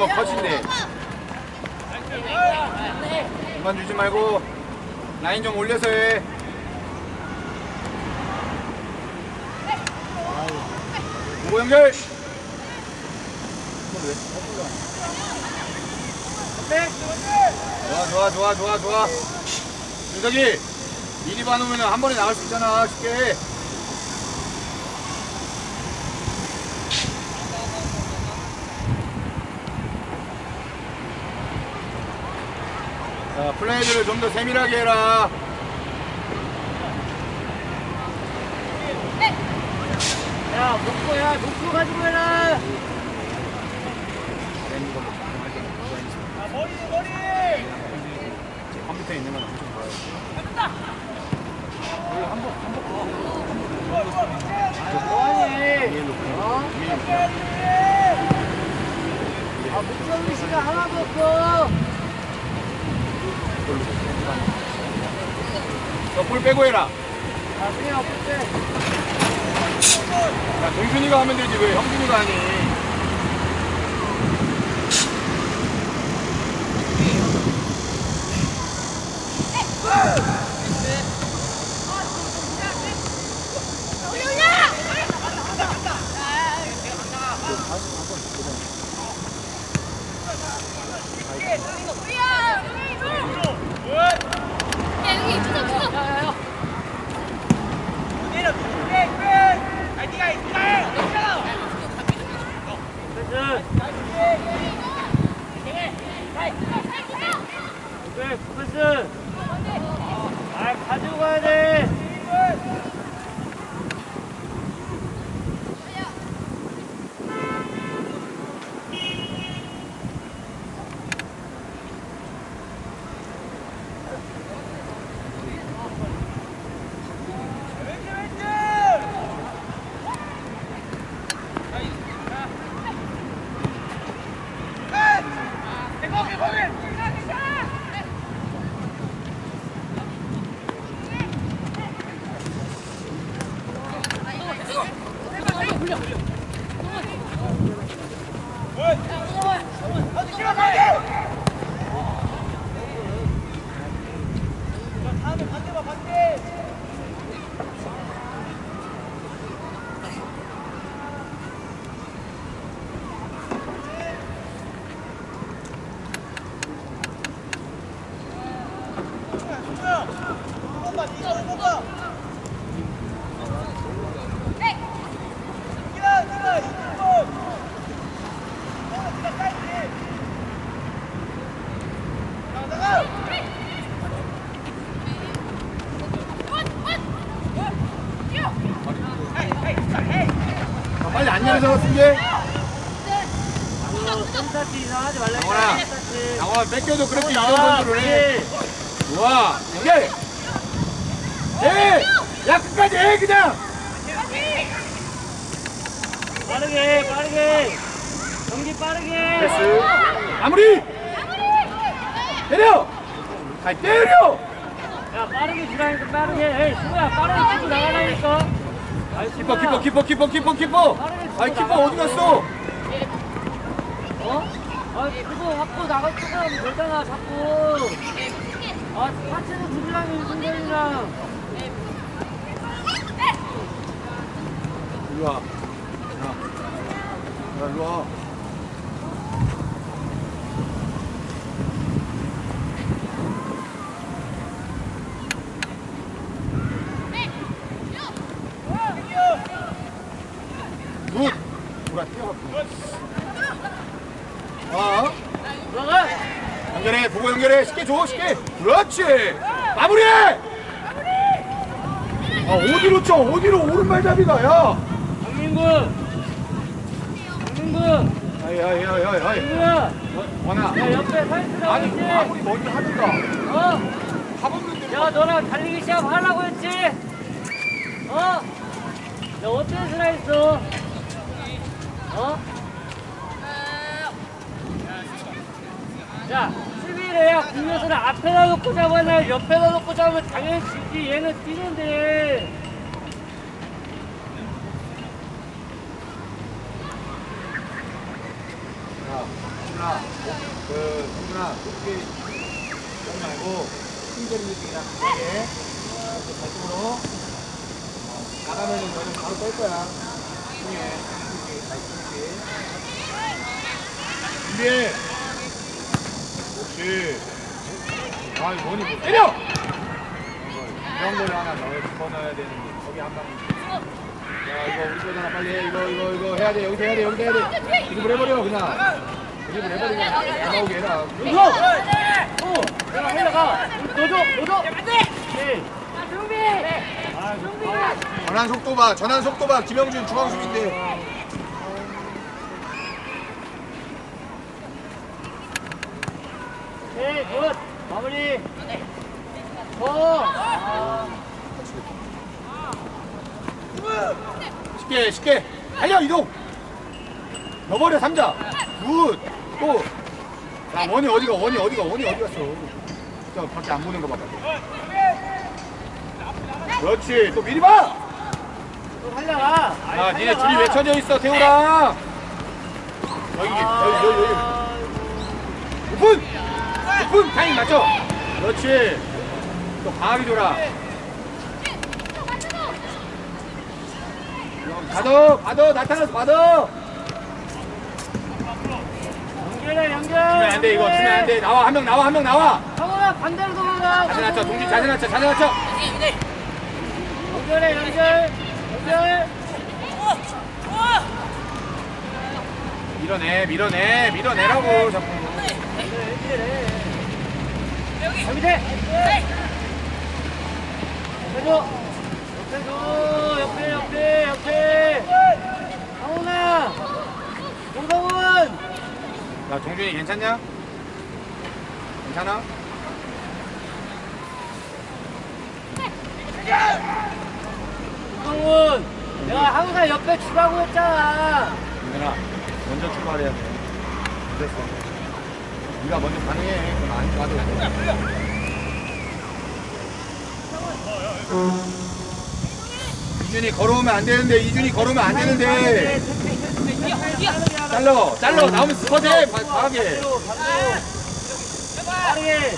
거 컷인데. 공간 주지 말고 라인 좀 올려서 해. 공고 연결. 좋아 좋아 좋아 좋아 좋아. 윤석이 미리 봐놓으면 한 번에 나갈 수 있잖아 쉽게. 플레이들을 좀 더 세밀하게 해라. 야, 목표야, 목표 가지고 해라. 컴퓨터에 있는 건 엄청 좋아요. 뭐하니? 어? 아, 목표 의식이 하나도 없어. 저볼 빼고 해라. 아, 그냥 어때? 야, 동준이가 하면 되지 왜 형준이가 하니? 아, 가지고 가야 돼. 자, 빨리 안 열어서 승계. 이거 홈타치 이상 하지 말라. 장원아. 홈타치. 장원 뺏겨도 그렇게 이런 선수를 해. 그렇지. 좋아. 연결. 해. 야 끝까지 해 그냥. 빠르게, 해, 빠르게. 경기 빠르게. 패스. 마무리. 때려. 잘 때려. 야, 빠르게 주라니까 빠르게. 에이, 수야, 빠르게 치고 나가라니까. 아이, 키퍼. 키퍼 키퍼 키퍼 키퍼 키퍼. 아이 키퍼 어디 갔어? 어? 아, 그거 갖고 나갈 거면 되잖아, 자꾸. 아, 파츠도 주지랑이 윤승현이랑. 이리 와. 야. 야 이리 와. 굿. 누가 뛰어갔고. 아. 들어가! 연결해 보고 연결해 쉽게 줘 쉽게 그렇지. 마무리해 아 어디로 쳐? 어디로? 오른발잡이가 야. 강민구 강민구 아야야야야 원아. 야 옆에 서 있으라고 아니 아무리 멀리 하든가. 어? 가보면 야 너랑 달리기 시합 하려고 했지? 어? 야 어떤 수라 했어? 어? 야 수비래야 공격수를 앞에다 놓고 잡아냐 옆에다 놓고 잡으면 당연히 지지 얘는 뛰는데 야, 성준아, 그, 성준아, 높게 하지 말고, 느낌이랑 가게, 이렇게 발등으로, 어, 나가면은 너는 바로 뺄 거야. 중에, 이렇게, 다 이렇게. 준비해! 그렇지. 아, 이거 뭐니, 뭐 때려! 이런 거를 하나 넣어, 집어넣어야 되는데, 거기 한 방. 야, 이거 우리 거잖아, 빨리 해. 이거, 이거, 이거 해야 돼. 여기서 해야 돼, 여기서 해야 돼. 드립을 해버려, 그냥. 드립을 해버리고, 안 나오게 해라. 이거! 어! 내가 너도 너도 네. 준비! 준비! 전환 속도 봐, 전환 속도 봐. 김영준 중앙수비인데. 네, 굿! 마무리! 더! 아, 쉽게, 쉽게. 달려, 이동! 넣어버려, 삼자. 굿! 또. 야, 원이 어디가, 원이 어디가, 원이 어디 갔어. 저 밖에 안 보는 거 봐봐. 그렇지, 또 미리 봐! 또 살려가! 야, 니네 둘이 왜 쳐져 있어, 태우랑! 여기, 여기, 여기, 여기. 오픈! 오픈! 타임 맞춰! 그렇지. 또 강하게 줘라. 받아, 받아, 나타나서 받아! 연결해 연결! 치면 안 돼, 이거. 치면 안 돼. 나와, 한 명 나와, 한 명 나와! 성훈아 반대로 돌아가! 자세 낮춰, 동진 자세 낮춰, 자세 낮춰! 연결해 연결! 연결! 밀어내, 밀어내, 밀어내라고, 자꾸. 연결해 여기 돼! 옆에 줘! 옆에 줘! 옆에 옆에 옆에! 성훈아! 정성훈! 야, 종준이 괜찮냐? 괜찮아? 정성훈! 내가 항상 옆에 주라고 했잖아! 민준아, 먼저 출발해야 돼. 됐어. 네가 먼저 반응해. 그럼 안 돼. 이준이 걸어오면 안 되는데, 이준이 걸어오면 안 되는데. 잘러, 잘러, 나오면 스쿼트해, 바- 과하게. 빠르게!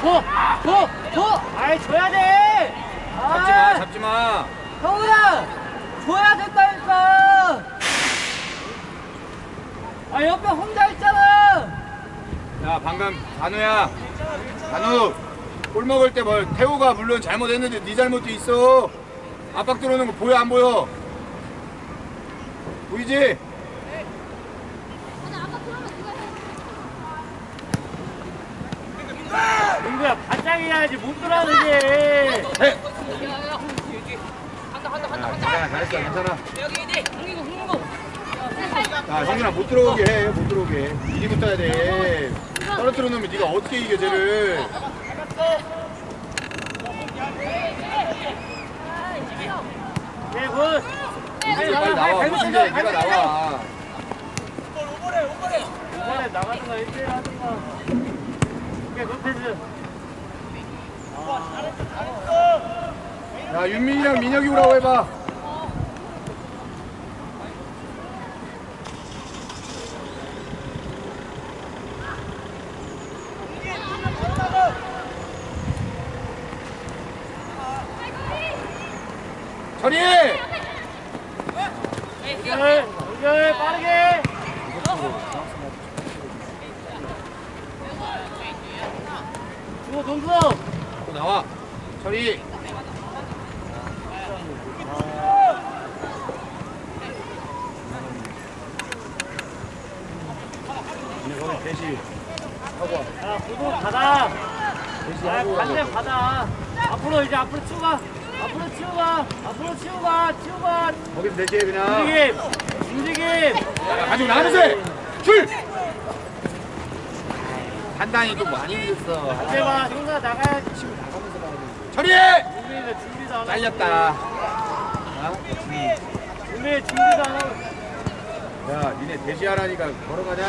줘! 줘! 줘! 아이 줘야 돼! 잡지 마, 잡지 마. 성훈아! 줘야 된다니까! 아 옆에 혼자 있잖아! 야, 방금 단우야. 단우. 골 먹을 때 뭘 태우가 물론 잘못했는데 네 잘못도 있어. 압박 들어오는 거 보여 안 보여? 보이지? 민구야 바짝 해야지 못 들어가지 해. 야, 괜찮아, 잘했어, 괜찮아. 야, 성준아 못 들어오게 해, 못 들어오게. 미리 붙어야 돼. 떨어뜨려 놓으면 네가 어떻게 이겨 쟤를? 네 굿! 빨리 나와. 무슨 게 네가 나와. 이번에 나가든가 1대1 하든가 오케이 굿 패스 야, 자 윤민이랑 민혁이 오라고 해봐 천이 연결, 연결, 빠르게. 주호 동수. 또 나와 천이 이거는 대시 하고 와 야, 구도 받아. 대시 아, 하고 받아. 앞으로 이제 앞으로 치고 가. 앞으로 치고 가. 앞으로 치고 가. 치고 가. 거기서 대시해 그냥 움직임. 움직임. 야, 가지고 나누세 줄 또 많이 늦었어 반대 봐. 형사 나가야지. 처리해 준비도 준비도 안 하고. 잘렸다 준비 준비도 안 하고. 야 니네 대시하라니까 걸어가냐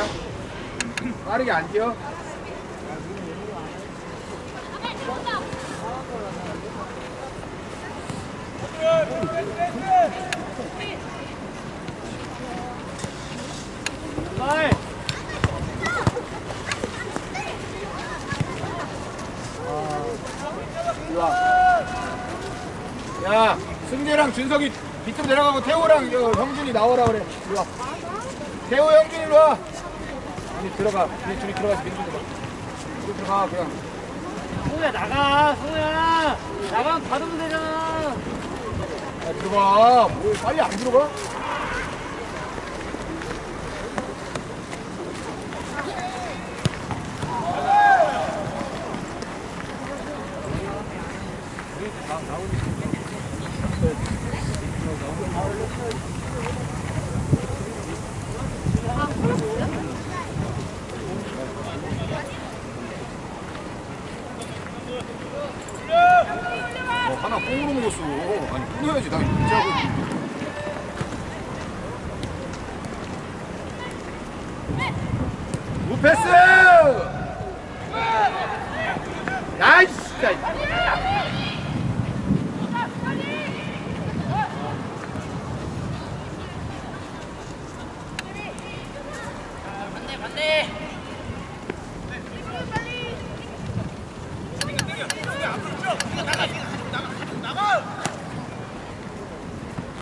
빠르게 안 뛰어 빨리. 야 승재랑 준석이 밑으로 내려가고 태호랑 저 형준이 나오라 그래 이리 와 태호 형준 이리 와 아니 들어가 니 둘이 들어가서 민준 들어가 둘이 들어가 그냥 승우야 나가. 승우야. 나가면 받으면 되잖아. 야, 들어가 뭐 빨리 안 들어가? 어, 하나 꽁으로 먹었어. 아니, 끊어야지. 나 문제하고. 무 패스! 야, 이 진짜.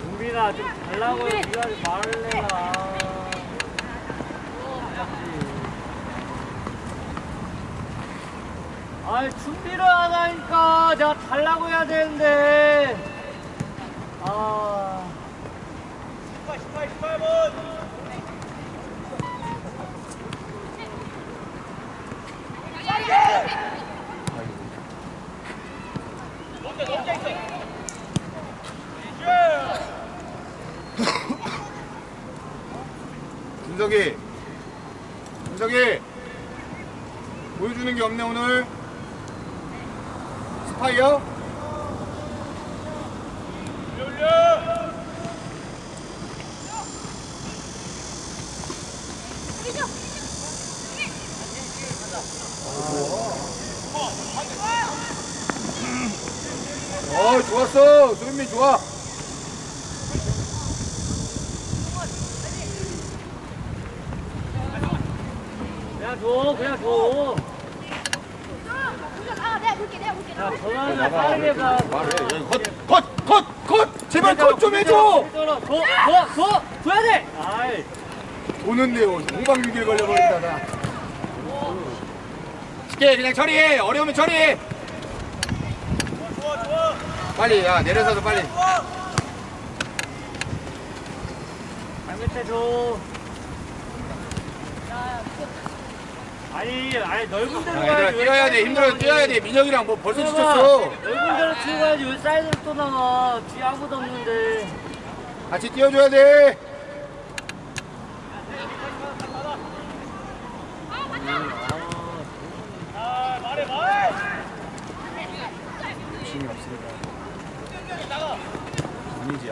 준비가 좀 달라고 좀 말을 해라. 아니 준비를 안 하니까 내가 달라고 해야 되는데. 아. 준석이. 준석이. 보여주는 게 없네, 오늘. 스파이어? 어, 좋았어. 소윤미 좋아. 그냥 줘, 그냥 줘. 아, 내가 볼게, 내가 볼게. 야, 전화는 빠르게 봐. 말해. 컷, 컷, 컷, 컷! 제발 컷 좀 해줘! 더, 더, 더, 줘야 돼. 아이, 보는데요. 홍방위기에 걸려버린다, 나. 쉽게 그냥 처리해. 어려우면 처리해. 빨리, 야, 내려서서 빨리. 발 밑에 줘. 아니, 아니 넓은 데로 야, 얘들아, 가야지. 왜 뛰어야 돼. 힘들어? 뛰어야 돼. 민혁이랑 뭐 벌써. 지쳤어. 넓은 데로 치고 가야지. 왜 사이드로 또 나와? 뒤에 아무도 없는데. 같이 뛰어줘야 돼. 욕심이 없으니까.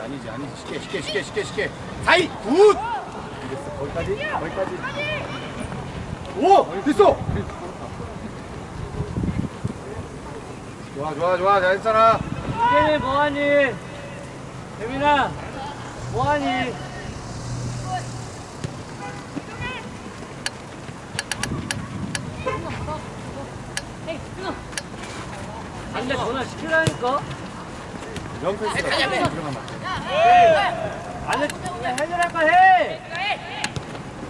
아니지, 아니지, 아니지. 쉽게, 쉽게, 쉽게, 쉽게, 쉽게. 사이, 굿! 됐어, 거기까지? 거기까지. 오! 됐어! 좋아, 좋아, 좋아. 잘했잖아. 이태민 뭐하니? 재민아 뭐하니? 에이, 끊어. 안돼 전화 시키라니까. 명패스가 들어가면 안돼 해결할 거 해.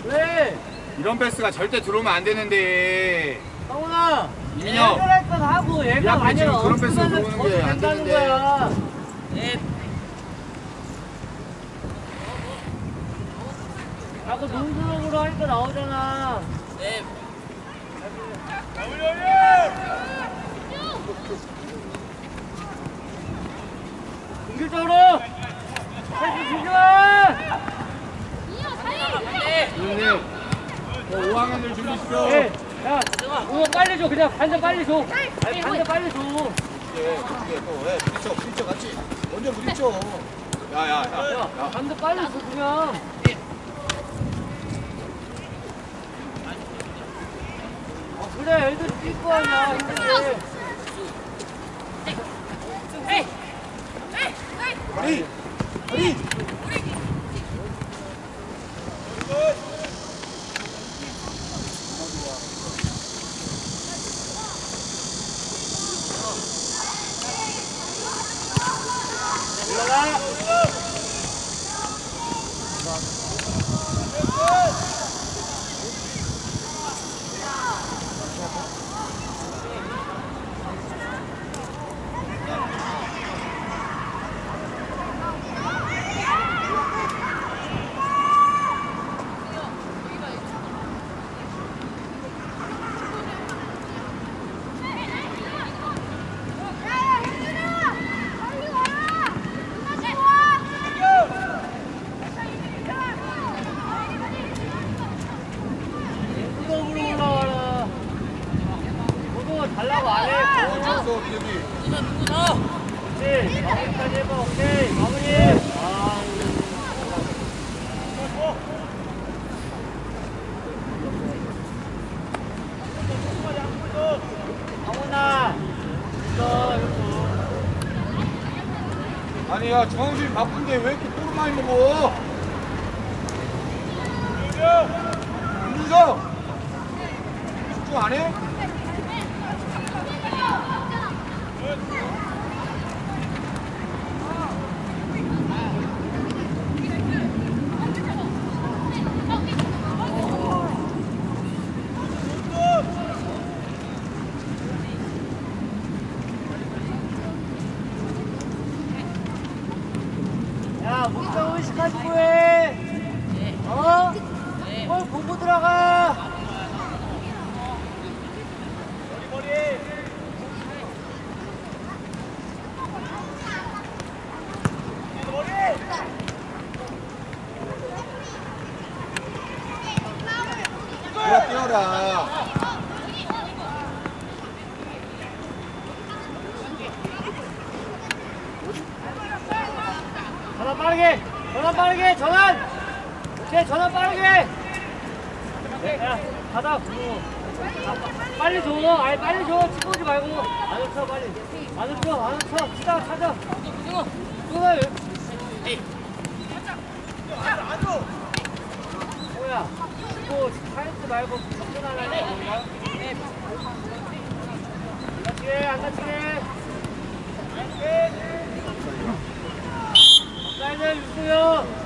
왜? 이런 패스가 절대 들어오면 안 되는데 성훈아. 이민혁. 해결할 건 하고 이 얘가 앞에 만약에 지금 그런 패스가 없으면 들어오는 게안 된다는 되는데. 거야. 자꾸 논술적으로 하니까 나오잖아. 공격적으로! 패스 주지 마! 이어, 사이. 선생님 저 5학년들 준비시켜 예, 야, 우와 빨리 줘. 그냥 반전 빨리 줘. 아니, 반전 빨리 줘. 예, 또, 예, 부딪혀, 부딪혀, 같이. 먼저 부딪혀. 야, 야, 야. 야, 반전 빨리 줘, 그냥. 아, 그래, 애들 뛸거 아니야, 힘들게. 허리! 허리! よし! 이렇게 꿀 많이 먹어? 윤서! 집중 안 해? 야, 목표 의식하지고 해. 어? 뭘 보고 들어가. 뛰어, 뛰어라. 전환 빠르게. 전환 빠르게. 전환. 오케이, 전환 빠르게. 네, 야. 어. 아, 빠- 빨리 줘. 아니, 빨리 줘. 치고 오지 말고. 안을 쳐, 빨리. 안을 쳐, 안을 쳐. 치다가 찾아. 끊어. 뭐야? 이거 타이트 말고 접근하려는 건가? 안 다치게, 안 다치게. 사이드 주세요.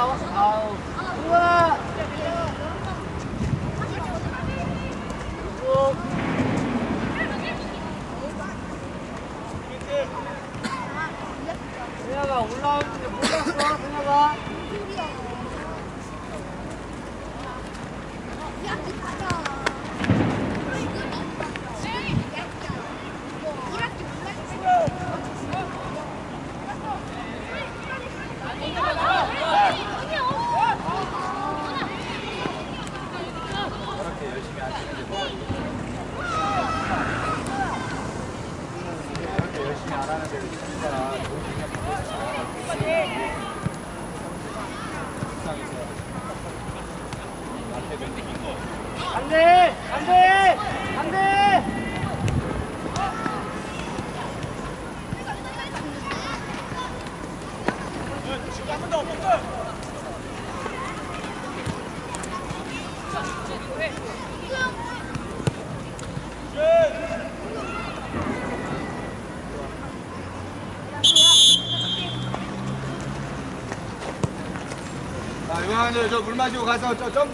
aos, aos してるから。 자, 요한